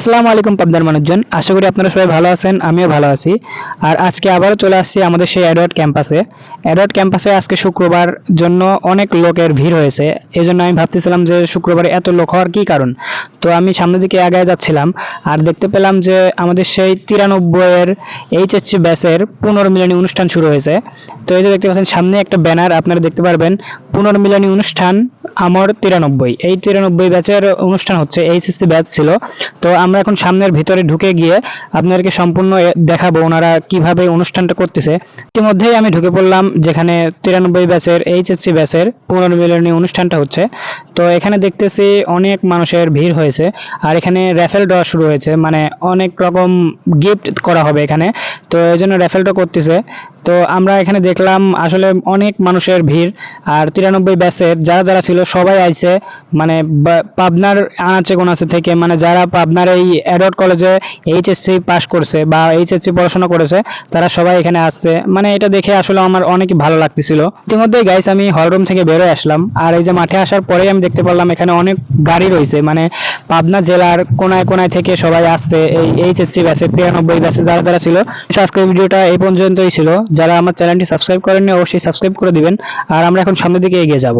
আসসালামু আলাইকুম পাবনার মানুষজন। আশা করি আপনারা সবাই ভালো আছেন, আমিও ভালো আছি। আর আজকে আবারও চলে আসছি আমাদের সেই অ্যাডওয়ার্ড ক্যাম্পাসে অ্যাডওয়ার্ড ক্যাম্পাসে আজকে শুক্রবার জন্য অনেক লোকের ভিড় হয়েছে। এই জন্য আমি ভাবতেছিলাম যে শুক্রবারে এত লোক হওয়ার কী কারণ? তো আমি সামনের দিকে আগায় যাচ্ছিলাম। আর দেখতে পেলাম যে আমাদের সেই তিরানব্বইয়ের এইচএসসি ব্যাচের পুনর্মিলনী অনুষ্ঠান শুরু হয়েছে। তো এই যে দেখতে পাচ্ছেন, সামনে একটা ব্যানার আপনারা দেখতে পারবেন। পুনর্মিলনী অনুষ্ঠান আমার তিরানব্বই। এই তিরানব্বই ব্যাচের অনুষ্ঠান হচ্ছে, এইচএসসি ব্যাচ ছিল। তো আমরা এখন সামনের ভিতরে ঢুকে গিয়ে আপনাদেরকে সম্পূর্ণ দেখাবো ওনারা কীভাবে অনুষ্ঠানটা করতেছে। ইতিমধ্যেই আমি ঢুকে পড়লাম যেখানে তিরানব্বই ব্যাচের এইচএসসি ব্যাচের পুনর্মিলনী অনুষ্ঠানটা হচ্ছে। তো এখানে দেখতেছি অনেক মানুষের ভিড় হয়েছে আর এখানে র্যাফেল ড্র শুরু হয়েছে মানে অনেক রকম গিফট করা হবে এখানে। তো এই জন্য র্যাফেলটা করতেছে। তো আমরা এখানে দেখলাম আসলে অনেক মানুষের ভিড় আর তিরানব্বই ব্যাচের যারা যারা ছিল সবাই আইছে মানে পাবনার আনাচে কোনাচে থেকে মানে যারা পাবনার এই অ্যাডওয়ার্ড কলেজে এইচএসসি পাস করছে বা এইচএসসি পড়াশোনা করেছে, তারা সবাই এখানে আসছে। মানে এটা দেখে আসলে আমার অনেক ভালো লাগতেছিল। ইতিমধ্যেই গাইস আমি হলরুম থেকে বেরোয় আসলাম। আর এই যে মাঠে আসার পরেই আমি দেখতে পারলাম এখানে অনেক গাড়ি রয়েছে। মানে পাবনা জেলার কোনায় কোনায় থেকে সবাই আসছে। এই এইচএসসি ব্যাচে তিরানব্বই ব্যাচে যারা যারা ছিল আজকের ভিডিওটা এই পর্যন্তই ছিল। যারা আমার চ্যানেলটি সাবস্ক্রাইব করেননি, অবশ্যই সাবস্ক্রাইব করে দিবেন। আর আমরা এখন সামনের দিকে এগিয়ে যাব।